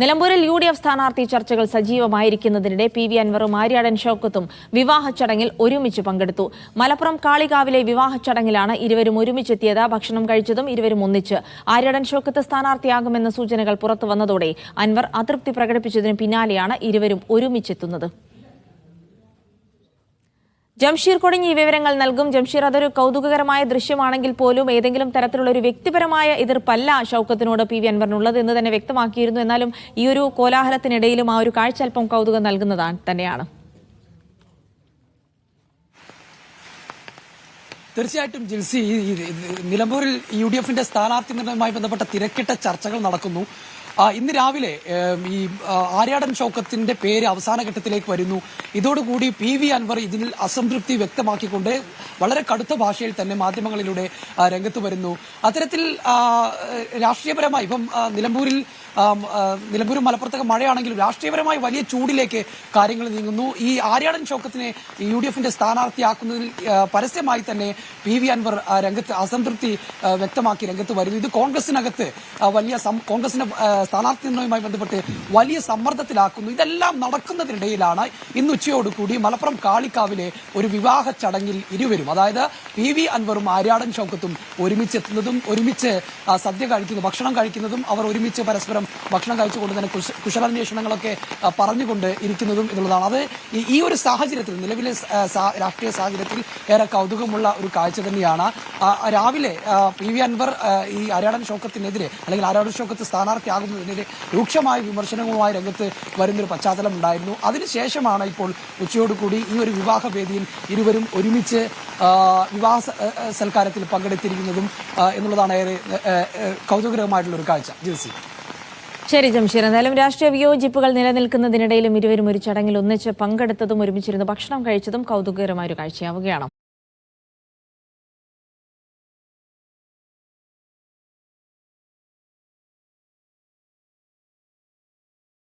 നിലമ്പൂരിൽ U D F സ്ഥാനാർത്ഥി ചർച്ചകൾ സജീവമായിരിക്കുന്നതിനിടെ പി വി അൻവറും ആര്യാടൻ ഷോക്കത്തും വിവാഹ ചടങ്ങിൽ ഒരുമിച്ച് പങ്കെടുത്തു. മലപ്പുറം കാളികാവിലെ വിവാഹ ചടങ്ങിലാണ് ഇരുവരും ഒരുമിച്ചെത്തിയത്. ഭക്ഷണം കഴിച്ചതും ഇരുവരും ഒന്നിച്ച് ആര്യാടൻ ഷോക്കത്ത് സ്ഥാനാർത്ഥിയാകുമെന്ന സൂചനകൾ പുറത്തു വന്നതോടെ അൻവർ അതൃപ്തി പ്രകടിപ്പിച്ചതിന് പിന്നാലെയാണ് ഇരുവരും ഒരുമിച്ചെത്തുന്നത്. ജംഷീർ കൊടിഞ്ഞ് ഈ വിവരങ്ങൾ നൽകും. ജംഷീർ അതൊരു കൗതുകകരമായ ദൃശ്യമാണെങ്കിൽ പോലും ഏതെങ്കിലും തരത്തിലുള്ള ഒരു വ്യക്തിപരമായ എതിർപ്പല്ല ഷൌക്കത്തിനോട് പി വി അൻവറിനുള്ളത് എന്ന് തന്നെ വ്യക്തമാക്കിയിരുന്നു. എന്നാലും ഈ ഒരു കോലാഹലത്തിനിടയിലും ആ ഒരു കാഴ്ച അല്പം കൗതുകം നൽകുന്നതാണ് തന്നെയാണ്. തീർച്ചയായിട്ടും ജിൽസി നിലമ്പൂരിൽ യു ഡി എഫിന്റെ സ്ഥാനാർത്ഥി നിർണയവുമായി ബന്ധപ്പെട്ട തിരക്കിട്ട ചർച്ചകൾ നടക്കുന്നു. ഇന്ന് രാവിലെ ഈ ആര്യാടൻ ഷൗക്കത്തിന്റെ പേര് അവസാന ഘട്ടത്തിലേക്ക് വരുന്നു. ഇതോടുകൂടി പി വി അൻവർ ഇതിൽ അസംതൃപ്തി വ്യക്തമാക്കിക്കൊണ്ട് വളരെ കടുത്ത ഭാഷയിൽ തന്നെ മാധ്യമങ്ങളിലൂടെ രംഗത്ത് വരുന്നു. അത്തരത്തിൽ രാഷ്ട്രീയപരമായി ഇപ്പം നിലമ്പൂരിൽ നിലമ്പൂരും മലപ്പുറത്തൊക്കെ മഴയാണെങ്കിലും രാഷ്ട്രീയപരമായി വലിയ ചൂടിലേക്ക് കാര്യങ്ങൾ നീങ്ങുന്നു. ഈ ആര്യാടൻ ഷൗക്കത്തിനെ യു ഡി എഫിന്റെ സ്ഥാനാർത്ഥിയാക്കുന്നതിൽ പരസ്യമായി തന്നെ പി വി അൻവർ രംഗത്ത് അസംതൃപ്തി വ്യക്തമാക്കി രംഗത്ത് വരുന്നു. ഇത് കോൺഗ്രസിനകത്ത് വലിയ കോൺഗ്രസിന്റെ സ്ഥാനാർത്ഥി നിർണയവുമായി ബന്ധപ്പെട്ട് വലിയ സമ്മർദ്ദത്തിലാക്കുന്നു. ഇതെല്ലാം നടക്കുന്നതിനിടയിലാണ് ഇന്ന് ഉച്ചയോടുകൂടി മലപ്പുറം കാളിക്കാവിലെ ഒരു വിവാഹ ചടങ്ങിൽ ഇരുവരും അതായത് പി വി അൻവറും ആര്യാടൻ ഷൗക്കത്തും ഒരുമിച്ചെത്തുന്നതും ഒരുമിച്ച് സദ്യ കഴിക്കുന്നു ഭക്ഷണം കഴിക്കുന്നതും അവർ ഒരുമിച്ച് പരസ്പരം ഭക്ഷണം കഴിച്ചുകൊണ്ട് തന്നെ കുശ- കുശലാന്വേഷണങ്ങളൊക്കെ പറഞ്ഞുകൊണ്ട് ഇരിക്കുന്നതും എന്നുള്ളതാണ്. അത് ഈ- ഒരു സാഹചര്യത്തിൽ നിലവിലെ രാഷ്ട്രീയ സാഹചര്യത്തിൽ ഏറെ കൗതുകമുള്ള ഒരു കാഴ്ച തന്നെയാണ്. രാവിലെ പി വി അൻവർ ഈ അരാടൻ ഷോക്കത്തിനെതിരെ അല്ലെങ്കിൽ അരാടൻ ഷോക്കത്ത് സ്ഥാനാർത്ഥിയാകുന്നതിനെതിരെ രൂക്ഷമായ വിമർശനങ്ങളുമായി രംഗത്ത് വരുന്നൊരു പശ്ചാത്തലം ഉണ്ടായിരുന്നു അതിനുശേഷമാണ് ഇപ്പോൾ ഉച്ചയോടുകൂടി ഈ ഒരു വിവാഹ വേദിയിൽ ഇരുവരും ഒരുമിച്ച് വിവാഹ സൽക്കാരത്തിൽ പങ്കെടുത്തിരിക്കുന്നതും എന്നുള്ളതാണ് ഏറെ ആ, ഒരു കാഴ്ച. ജിൽസി. ശരി ജംഷീർ. എന്തായാലും രാഷ്ട്രീയ വിയോജിപ്പുകൾ നിലനിൽക്കുന്നതിനിടയിലും ഇരുവരും ഒരു ചടങ്ങിൽ ഒന്നിച്ച് പങ്കെടുത്തതും ഒരുമിച്ചിരുന്ന് ഭക്ഷണം കഴിച്ചതും കൗതുകകരമായ ഒരു കാഴ്ചയാവുകയാണ്.